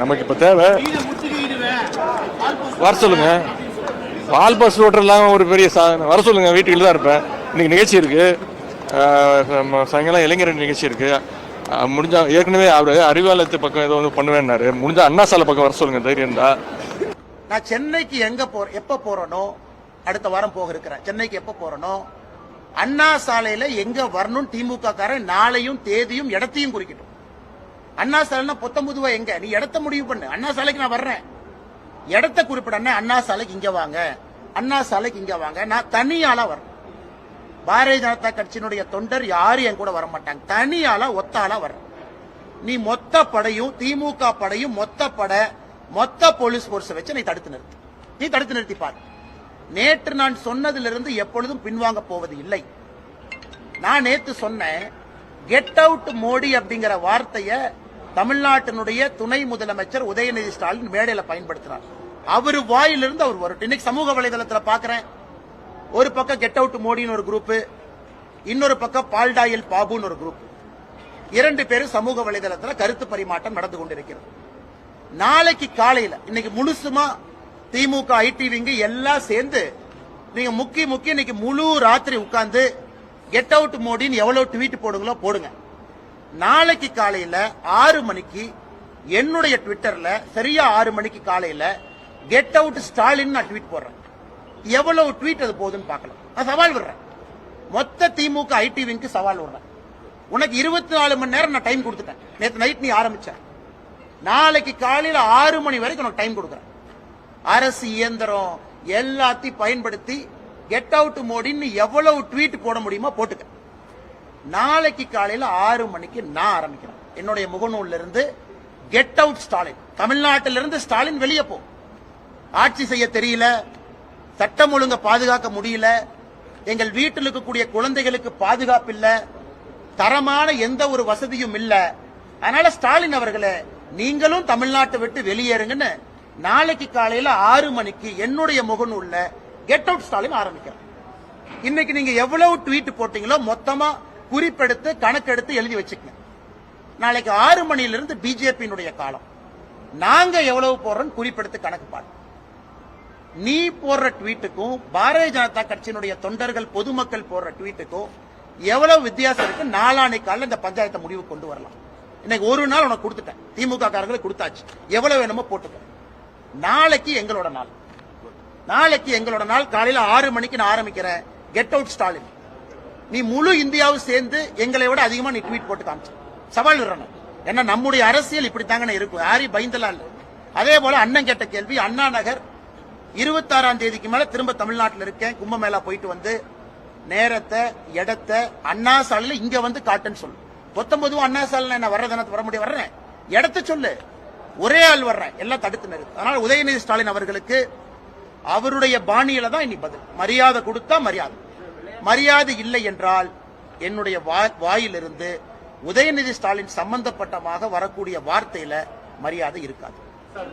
நமக்கு இப்போ தேவை. வர சொல்லுங்க. பால் பஸ் ஓட்டுறதுலாம் ஒரு பெரிய சாதனை. வர சொல்லுங்க வீட்டுக்கு தான் இருப்பேன். இன்னைக்கு நிகழ்ச்சி இருக்கு. சாயங்காலம் இளைஞர் நிகழ்ச்சி இருக்கு. முடிஞ்சா ஏற்கனவே அவர் அறிவாலயத்து பக்கம் ஏதோ வந்து பண்ணுவேன்னாரு. முடிஞ்சா அண்ணா சாலை பக்கம் வர சொல்லுங்க தைரியம் தான் நான் சென்னைக்கு எங்க போற எப்ப போறனோ அடுத்த வாரம் போக இருக்கிறேன். சென்னைக்கு எப்ப போறனோ அண்ணா சாலையில எங்க வரணும் திமுக காரன் நாளையும் தேதியும் இடத்தையும் குறிக்கட்டும். அண்ணா சாலைனா பொத்தம்புதுவா எங்க? நீ இடத்த முடிவு பண்ணு. அண்ணா சாலைக்கு நான் வர்றேன். இடத்த குறிப்பிடனே அண்ணா. சாலைக்கு இங்க வாங்க. அண்ணா சாலைக்கு இங்க வாங்க. நான் தனியாளா வரேன் பாரதிய ஜனதா கட்சியினுடைய தொண்டர் யாரும் என் கூட வர மாட்டாங்க தனியாளா ஒத்தாளா வரேன் நீ மொத்த படையும் திமுக படையும் மொத்த படை மொத்த போலீஸ் போர்ஸ் வச்சு நீ தடுத்து நிறுத்து. நீ தடுத்து நிறுத்தி பார். நேற்று நான் சொன்னதிலிருந்து எப்பொழுதும் பின்வாங்க போவது இல்லை. நான் நேற்று சொன்னேன் கெட் அவுட் மோடி அப்படிங்கிற வார்த்தையை தமிழ்நாட்டினுடைய துணை முதலமைச்சர் உதயநிதி ஸ்டாலின் மேடையில பயன்படுத்தினார் அவர் வாயிலிருந்து அவர் வரட்டும் இன்னைக்கு சமூக வலைதளத்தில் பாக்குறேன். ஒரு பக்கம் கெட் அவுட் மோடின்னு ஒரு குரூப் இன்னொரு பக்கம் பால்டாயில் பாபுன்னு ஒரு குரூப் இரண்டு பேரும் சமூக வலைதளத்தில் கருத்து பரிமாற்றம் நடந்து கொண்டிருக்கிறது. நாளைக்கு காலையில இன்னைக்கு முழுசுமா திமுக ஐடிவிங்க எல்லாம் சேர்ந்து நீங்க முக்கி முக்கி இன்னைக்கு முழு ராத்திரி உட்கார்ந்து கெட் அவுட் மோடின்னு எவ்வளவு ட்வீட் போடுங்களோ போடுங்க. நாளைக்கு காலையில ஆறு மணிக்கு என்னுடைய ட்விட்டர்ல சரியா ஆறு மணிக்கு காலையில கெட் அவுட் ஸ்டாலின் நான் ட்வீட் போடுறேன். எவ்வளவு ட்வீட் அது போகுதுன்னு பார்க்கலாம். நான் சவால் விடுறேன். மொத்த திமுக ஐடிவிங்க்கு சவால் விடுறேன். உனக்கு இருபத்தி நாலு மணி நேரம் நான் டைம் கொடுத்துட்டேன். நேற்று நைட் நீ ஆரம்பிச்ச. நாளைக்கு காலையில ஆறு மணி வரைக்கும் உனக்கு டைம் கொடுக்குறேன். அரசு இயந்திரம் எல்லாத்தையும் பயன்படுத்தி கெட் அவுட் மோடின்னு எவ்வளவு ட்வீட் போட முடியுமோ போட்டுக்க. நாளைக்கு காலையில் ஆறு மணிக்கு நான் ஆரம்பிக்கிறேன் என்னுடைய முகநூல்ல இருந்து கெட் அவுட் ஸ்டாலின் தமிழ்நாட்டிலிருந்து ஸ்டாலின் வெளியே போ. ஆட்சி செய்ய தெரியல. சட்டம் ஒழுங்க பாதுகாக்க முடியல. எங்கள் வீட்டில் இருக்கக்கூடிய குழந்தைகளுக்கு பாதுகாப்பு இல்லை. தரமான எந்த ஒரு வசதியும் இல்லை. அதனால ஸ்டாலின் அவர்களே நீங்களும் தமிழ்நாட்டை விட்டு வெளியேறுங்கன்னு நாளைக்கு காலையில ஆறு மணிக்கு என்னுடைய முகநூல்ல கெட் அவுட் ஸ்டாலின் ஆரம்பிக்கிறேன். இன்னைக்கு நீங்க எவ்வளவு ட்வீட் போட்டீங்களோ மொத்தமா குறிப்பெடுத்து கணக்கெடுத்து எழுதி வச்சுக்கங்க நாளைக்கு ஆறு மணியிலிருந்து பிஜேபியினுடைய காலம். நாங்க எவ்வளவு போடுறோம் குறிப்பெடுத்து கணக்கு பாடு நீ போடுற ட்வீட்டுக்கும் பாரதிய ஜனதா கட்சியினுடைய தொண்டர்கள் பொதுமக்கள் போடுற ட்வீட்டுக்கும் எவ்வளவு வித்தியாசம் இருக்கு? நாளானை காலையில இந்த பஞ்சாயத்தை முடிவு கொண்டு வரலாம். இன்னைக்கு ஒரு நாள் உனக்கு கொடுத்துட்டேன். திமுக காரங்களை கொடுத்தாச்சு. எவ்வளவு வேணுமோ போட்டுக்க. நாளைக்கு எங்களோட நாள். நாளைக்கு எங்களோட நாள். காலையில ஆறு மணிக்கு நான் ஆரம்பிக்கிறேன். கெட் அவுட் ஸ்டாலின் நீ முழு இந்தியாவும் சேர்ந்து எங்களை விட அதிகமா நீ ட்வீட் போட்டு காமிச்சு. சவால் விடுறணும். ஏன்னா நம்முடைய அரசியல் இப்படித்தாங்க இருக்கும். யாரி பயந்தலாம் அதே போல அண்ணன் கேட்ட கேள்வி அண்ணா நகர் இருபத்தாறாம் தேதிக்கு மேல திரும்ப தமிழ்நாட்டில் இருக்கேன். கும்பமேளா போயிட்டு வந்து நேரத்தை இடத்தை அண்ணா சாலையில இங்க வந்து காட்டுன்னு சொல்லு. பத்தொன்பதும் அண்ணா சாலையில என்ன வர்றதுன வர முடியும். வர்றேன். இடத்த சொல்லு. ஒரே ஆள் வர்றேன். எல்லாம் தடுத்து நிறுத்து. அதனால உதயநிதி ஸ்டாலின் அவர்களுக்கு அவருடைய பாணியில தான் இனி பதில். மரியாதை கொடுத்தா மரியாதை. மரியாதை இல்லை என்றால் என்னுடைய வா- வாயிலிருந்து உதயநிதி ஸ்டாலின் சம்பந்தப்பட்டமாக வரக்கூடிய வார்த்தையில மரியாதை இருக்காது.